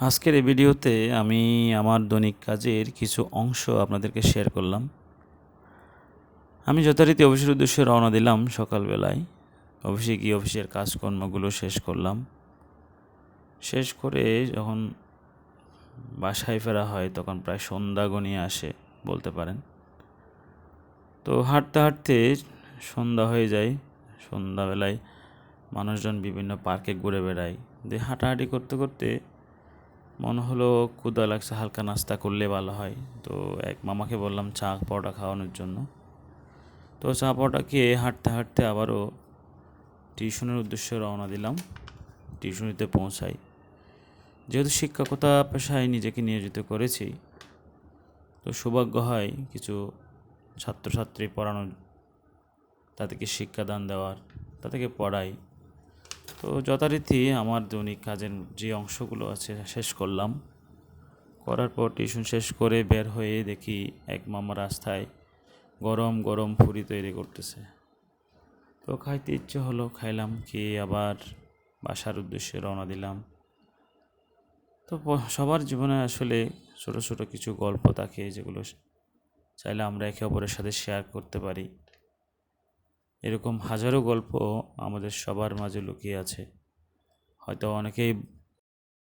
আজকের এই ভিডিওতে আমি আমার দৈনিক কাজের কিছু অংশ আপনাদেরকে শেয়ার করলাম। আমি যথারীতি অফিসের উদ্দেশ্যে রওনা দিলাম সকালবেলায়। অফিসে গিয়ে অফিসের কাজকর্মগুলো শেষ করলাম। শেষ করে যখন বাসায় ফেরা হয় তখন প্রায় সন্ধ্যা গনিয়ে আসে বলতে পারেন। তো হাঁটতে হাঁটতে সন্ধ্যা হয়ে যায়। সন্ধ্যাবেলায় মানুষজন বিভিন্ন পার্কে ঘুরে বেড়ায়। দিয়ে হাঁটাহাঁটি করতে করতে মনে হলো ক্ষুদা লাগছে, হালকা নাস্তা করলে ভালো হয়। তো এক মামাকে বললাম চা, পরোটা খাওয়ানোর জন্য। তো চা, পরোটা খেয়ে হাঁটতে হাঁটতে আবারও টিউশনের উদ্দেশ্যে রওনা দিলাম। টিউশনিতে পৌঁছাই। যেহেতু শিক্ষকতা পেশায় নিজেকে নিয়োজিত করেছি, তো সৌভাগ্য হয় কিছু ছাত্রছাত্রী পড়ানোর, তাদেরকে শিক্ষাদান দেওয়ার, তাদেরকে পড়াই। তো যথারীতি আমার দৈনিক কাজের যে অংশগুলো আছে শেষ করলাম। করার পর টিউশন শেষ করে বের হয়ে দেখি এক মামা রাস্তায় গরম গরম ফুরি তৈরি করতেছে। তো খাইতে ইচ্ছে হলো খাইলাম কি আবার বাসার উদ্দেশ্যে রওনা দিলাম। তো সবার জীবনে আসলে ছোটো ছোটো কিছু গল্প থাকে যেগুলো চাইলে আমরা একে অপরের সাথে শেয়ার করতে পারি। এরকম হাজারো গল্প আমাদের সবার মাঝে লুকিয়ে আছে। হয়তো অনেকেই